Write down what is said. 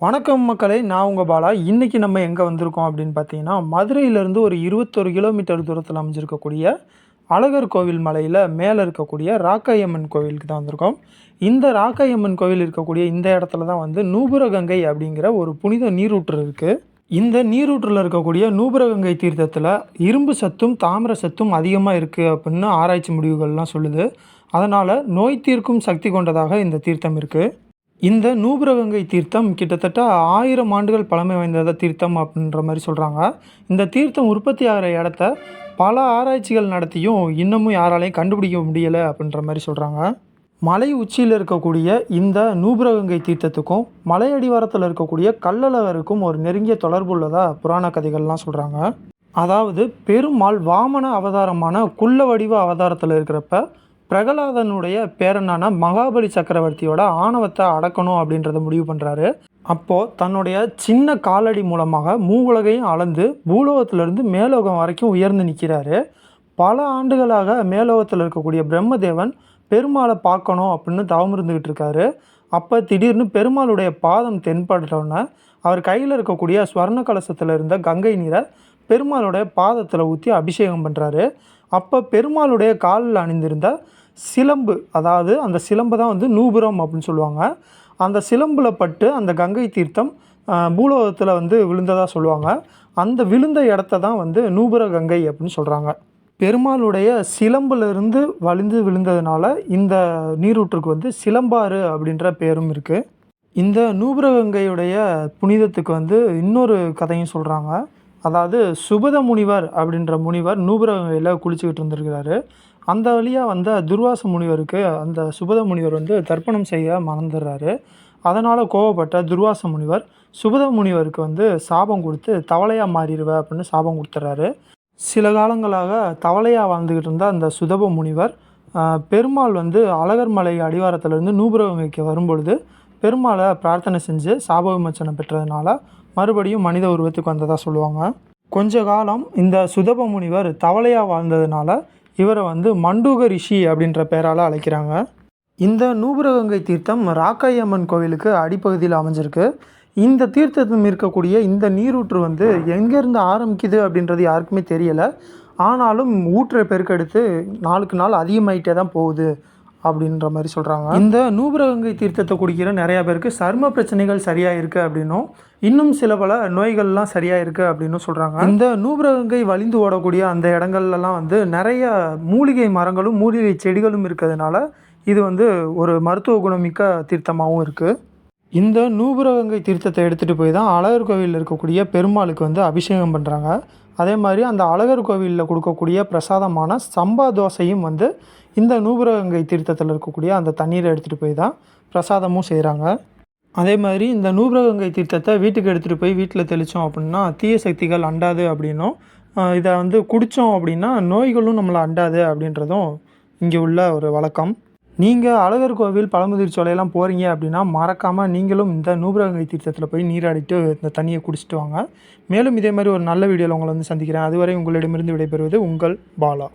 வணக்கம் மக்களை நான் உங்கள் பாலா. இன்றைக்கி நம்ம எங்கே வந்திருக்கோம் அப்படின்னு பார்த்தீங்கன்னா மதுரையிலேருந்து ஒரு இருபத்தொரு கிலோமீட்டர் தூரத்தில் அமைஞ்சிருக்கக்கூடிய அழகர் கோவில் மலையில் மேலே இருக்கக்கூடிய ராக்காயம்மன் கோவிலுக்கு தான் வந்திருக்கோம். இந்த ராக்காயம்மன் கோவில் இருக்கக்கூடிய இந்த இடத்துல தான் வந்து நூபுரகங்கை அப்படிங்கிற ஒரு புனித நீரூற்று இருக்குது இந்த நீரூற்றில் இருக்கக்கூடிய நூபுரகங்கை தீர்த்தத்தில் இரும்பு சத்தும் தாமிர சத்தும் அதிகமாக இருக்குது அப்படின்னு ஆராய்ச்சி முடிவுகள்லாம் சொல்லுது. அதனால் நோய் தீர்க்கும் சக்தி கொண்டதாக இந்த தீர்த்தம் இருக்குது இந்த நூபுரகங்கை தீர்த்தம் கிட்டத்தட்ட ஆயிரம் ஆண்டுகள் பழமை வாய்ந்த தீர்த்தம் அப்படின்ற மாதிரி சொல்கிறாங்க இந்த தீர்த்தம் உற்பத்தி ஆகிற இடத்த பல ஆராய்ச்சிகள் நடத்தியும் இன்னமும் யாராலையும் கண்டுபிடிக்க முடியலை அப்படின்ற மாதிரி சொல்கிறாங்க மலை உச்சியில் இருக்கக்கூடிய இந்த நூபுரகங்கை தீர்த்தத்துக்கும் மலை அடிவாரத்தில் இருக்கக்கூடிய கல்லழகருக்கும் ஒரு நெருங்கிய தொடர்பு உள்ளதாக புராண கதைகள்லாம் சொல்கிறாங்க அதாவது பெருமாள் வாமன அவதாரமான குள்ள வடிவ அவதாரத்தில் இருக்கிறப்ப பிரகலாதனுடைய பேரனான மகாபலி சக்கரவர்த்தியோட ஆணவத்தை அடக்கணும் அப்படின்றத முடிவு பண்ணுறாரு அப்போது தன்னுடைய சின்ன காலடி மூலமாக மூவுலகையும் அளந்து பூலோகத்திலிருந்து மேலோகம் வரைக்கும் உயர்ந்து நிற்கிறாரு பல ஆண்டுகளாக மேலோகத்தில் இருக்கக்கூடிய பிரம்மதேவன் பெருமாளை பார்க்கணும் அப்படின்னு தவம் இருந்துக்கிட்டு இருக்காரு. அப்போ திடீர்னு பெருமாளுடைய பாதம் தென்படுறோன்னே அவர் கையில் இருக்கக்கூடிய ஸ்வர்ண கலசத்தில் இருந்த கங்கை நீரை பெருமாளுடைய பாதத்தில் ஊற்றி அபிஷேகம் பண்ணுறாரு அப்போ பெருமாளுடைய காலில் அணிந்திருந்த சிலம்பு அதாவது அந்த சிலம்பு தான் வந்து நூபுரம் அப்படின்னு சொல்லுவாங்க. அந்த சிலம்பில் பட்டு அந்த கங்கை தீர்த்தம் பூலோகத்தில் வந்து விழுந்ததாக சொல்லுவாங்க. அந்த விழுந்த இடத்த தான் வந்து நூபுர கங்கை அப்படின்னு சொல்கிறாங்க பெருமாளுடைய சிலம்பிலிருந்து வலிந்து விழுந்ததுனால இந்த நீரூற்றுக்கு வந்து சிலம்பாறு அப்படின்ற பேரும் இருக்குது இந்த நூபுரகங்கையுடைய புனிதத்துக்கு வந்து இன்னொரு கதையும் சொல்கிறாங்க அதாவது சுபத முனிவர் அப்படின்ற முனிவர் நூபுரகங்கையில் குளிச்சுக்கிட்டு இருந்திருக்கிறாரு. அந்த வழியாக வந்த துர்வாச முனிவருக்கு அந்த சுபத முனிவர் வந்து தர்ப்பணம் செய்ய மறந்துடுறாரு. அதனால் கோவப்பட்ட துர்வாச முனிவர் சுபத முனிவருக்கு வந்து சாபம் கொடுத்து தவளையாக மாறிடுவ அப்படின்னு சாபம் கொடுத்துட்றாரு சில காலங்களாக தவளையாக வாழ்ந்துக்கிட்டு இருந்த அந்த சுதப முனிவர் பெருமாள் வந்து அழகர் மலை அடிவாரத்திலிருந்து நூபுரகங்கைக்கு வரும்பொழுது பெருமாளை பிரார்த்தனை செஞ்சு சாப விமோச்சனம் பெற்றதுனால மறுபடியும் மனித உருவத்துக்கு வந்ததாக சொல்லுவாங்க. கொஞ்ச காலம் இந்த சுதப முனிவர் தவளையாக வாழ்ந்ததுனால இவரை வந்து மண்டூக ரிஷி அப்படின்ற பெயரால் அழைக்கிறாங்க. இந்த நூபுரகங்கை தீர்த்தம் ராக்காயம்மன் கோவிலுக்கு அடிப்பகுதியில் அமைஞ்சிருக்கு. இந்த தீர்த்தத்தில் இருக்கக்கூடிய இந்த நீரூற்று வந்து எங்கேருந்து ஆரம்பிக்குது அப்படின்றது யாருக்குமே தெரியலை. ஆனாலும் ஊற்றை பெருக்கெடுத்து நாளுக்கு நாள் அதிகமாயிட்டே தான் போகுது. அப்படின்ற மாதிரி சொல்கிறாங்க இந்த நூபுரகங்கை தீர்த்தத்தை குடிக்கிற நிறையா பேருக்கு சர்ம பிரச்சனைகள் சரியாக இருக்குது அப்படின்னும் இன்னும் சில பல நோய்கள்லாம் சரியாக இருக்குது அப்படின்னு சொல்கிறாங்க இந்த நூபுரகங்கை வலிந்து ஓடக்கூடிய அந்த இடங்கள்லாம் வந்து நிறைய மூலிகை மரங்களும் மூலிகை செடிகளும் இருக்கிறதுனால இது வந்து ஒரு மருத்துவ குணமிக்க தீர்த்தமாகவும் இருக்குது இந்த நூபுரகங்கை தீர்த்தத்தை எடுத்துகிட்டு போய் தான் அழகர் கோவிலில் இருக்கக்கூடிய பெருமாளுக்கு வந்து அபிஷேகம் பண்ணுறாங்க அதே மாதிரி அந்த அழகர் கோவிலில் கொடுக்கக்கூடிய பிரசாதமான சம்பா தோசையும் வந்து இந்த நூபுரகங்கை தீர்த்தத்தில் இருக்கக்கூடிய அந்த தண்ணீரை எடுத்துகிட்டு போய் தான் பிரசாதமும் செய்கிறாங்க அதே மாதிரி இந்த நூபுரகங்கை தீர்த்தத்தை வீட்டுக்கு எடுத்துகிட்டு போய் வீட்டில் தெளித்தோம் அப்படின்னா தீய சக்திகள் அண்டாது அப்படின்னும் இதை வந்து குடித்தோம் அப்படின்னா நோய்களும் நம்மளை அண்டாது அப்படின்றதும் இங்கே உள்ள ஒரு வழக்கம். நீங்கள் அழகர் கோவில் பழமுதிர் சோலையெல்லாம் போகிறீங்க அப்படின்னா மறக்காமல் நீங்களும் இந்த நூபுரகங்கை தீர்த்தத்தில் போய் நீராடிட்டு இந்த தண்ணியை குடிச்சிட்டு வாங்க. மேலும் இதே மாதிரி ஒரு நல்ல வீடியோவில் உங்களை வந்து சந்திக்கிறேன். அதுவரை உங்களிடமிருந்து விடைபெறுவது உங்கள் பாலா.